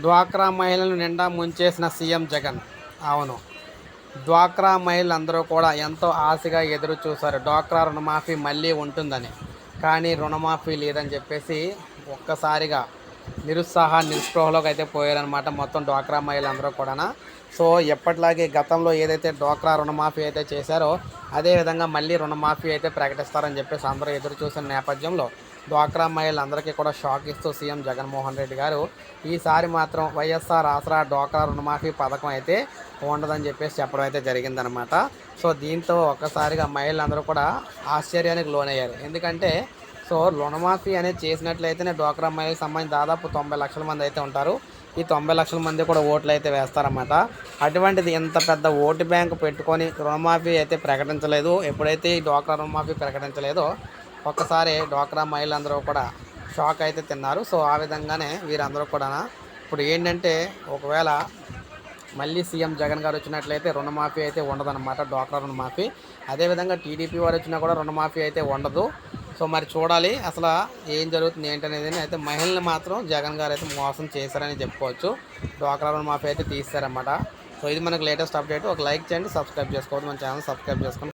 డ్వాక్రా మహిళలను నిండా ముంచేసిన సీఎం జగన్. అవును. డ్వాక్రా మహిళలు అందరూ కూడా ఎంతో ఆశగా ఎదురు చూశారు డ్వాక్రా రుణమాఫీ మళ్ళీ ఉంటుందని. కానీ రుణమాఫీ లేదని చెప్పేసి ఒక్కసారిగా నిరుత్సాహ నిరుస్పృహలోకి అయితే పోయారనమాట మొత్తం డ్వాక్రా మహిళలు అందరూ కూడా సో ఎప్పటిలాగే గతంలో ఏదైతే డ్వాక్రా రుణమాఫీ అయితే చేశారో అదే విధంగా మళ్ళీ రుణమాఫీ అయితే ప్రకటిస్తారని చెప్పేసి అందరూ ఎదురు చూసిన నేపథ్యంలో డ్వాక్రా మహిళలందరికీ కూడా షాక్ ఇస్తూ సీఎం జగన్మోహన్ రెడ్డి గారు ఈసారి మాత్రం వైఎస్ఆర్ ఆసరా డ్వాక్రా రుణమాఫీ పథకం అయితే ఉండదని చెప్పేసి చెప్పడం అయితే జరిగిందనమాట సో దీంతో ఒక్కసారిగా మహిళలందరూ కూడా ఆశ్చర్యానికి లోనయ్యారు. ఎందుకంటే సో రుణమాఫీ అనేది చేసినట్లయితేనే డ్వాక్రా మహిళలకు సంబంధించి దాదాపు తొంభై లక్షల మంది అయితే ఉంటారు. ఈ తొంభై లక్షల మంది కూడా ఓట్లు అయితే వేస్తారన్నమాట. అటువంటిది ఇంత పెద్ద ఓటు బ్యాంకు పెట్టుకొని రుణమాఫీ అయితే ప్రకటించలేదు. ఎప్పుడైతే ఈ డ్వాక్రా రుణమాఫీ ప్రకటించలేదో ఒక్కసారి డ్వాక్రా మహిళలందరూ కూడా షాక్ అయితే తిన్నారు. సో ఆ విధంగానే వీరందరూ కూడా ఇప్పుడు ఏంటంటే ఒకవేళ మళ్ళీ సీఎం జగన్ గారు వచ్చినట్లయితే రుణమాఫీ అయితే ఉండదన్నమాట డ్వాక్రా రుణమాఫీ. అదేవిధంగా టీడీపీ వారు వచ్చినా కూడా రుణమాఫీ అయితే ఉండదు. సో మరి చూడాలి అసలు ఏం జరుగుతుంది ఏంటనేది అయితే మహిళని మాత్రం జగన్ గారు అయితే మోసం చేశారని చెప్పుకోవచ్చు. డ్వాక్రా మాఫీ అయితే తీస్తారన్నమాట. సో ఇది మనకు లేటెస్ట్ అప్డేట్. ఒక లైక్ చేయండి సబ్స్క్రైబ్ చేసుకోవద్దు. మన ఛానల్ సబ్స్క్రైబ్ చేసుకోండి